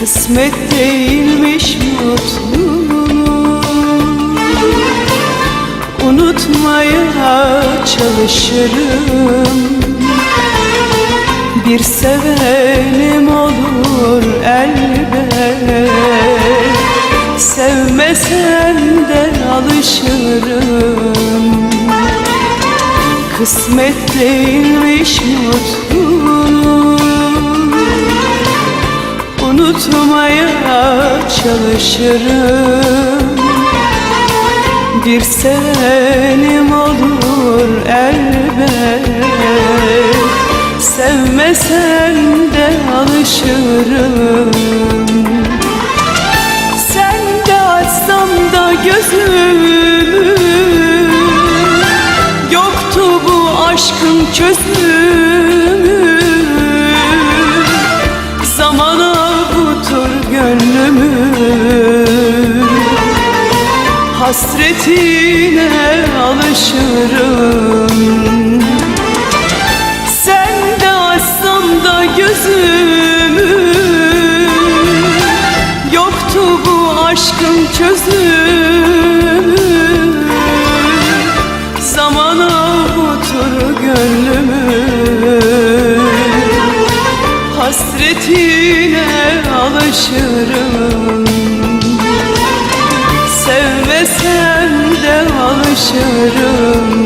Kısmet değilmiş mutluluğu Unutmaya çalışırım. Bir sevenim olur elbet. Sevmesem de alışırım. Kısmet değilmiş mutluluğu Unutmaya çalışırım. Bir sevenim olur elbet. Sevmesen de alışırım. Sen de açsam da gözümü. Yoktu bu aşkın çözümü Hasretine alışırım. Sen de açsam da gözümü. Yoktu bu aşkın çözümü. Zamana avutur gönlümü. Hasretine alışırım alışırım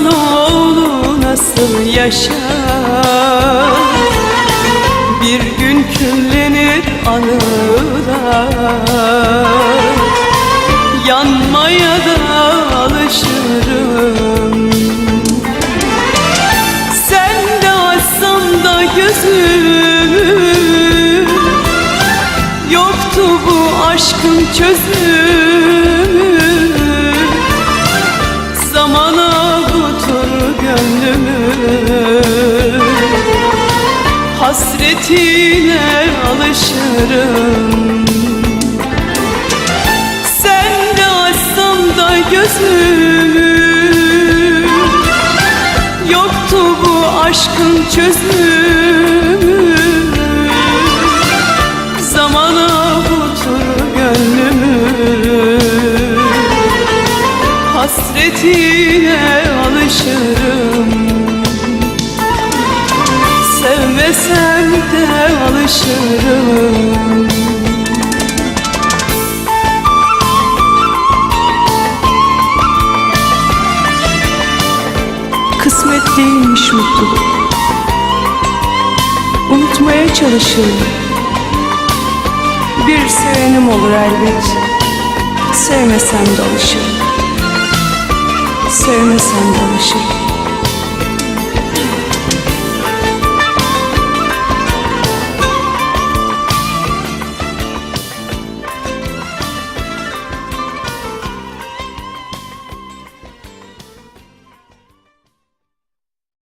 İnsanoğlu nasıl yaşar? Bir gün küllenir anılar. Yanmaya da alışırım. Sen de açsam da gözümü. Yoktu bu aşkın çözümü Hasretine alışırım. Sen de açsam da gözümü. Yoktu bu aşkın çözümü. Zamana avutur gönlümü. Hasretine alışırım alışırım Kısmet değilmiş mutluluk. Unutmaya çalışırım. Bir sevenim olur elbet. Sevmesem de alışırım. Sevmesem de alışırım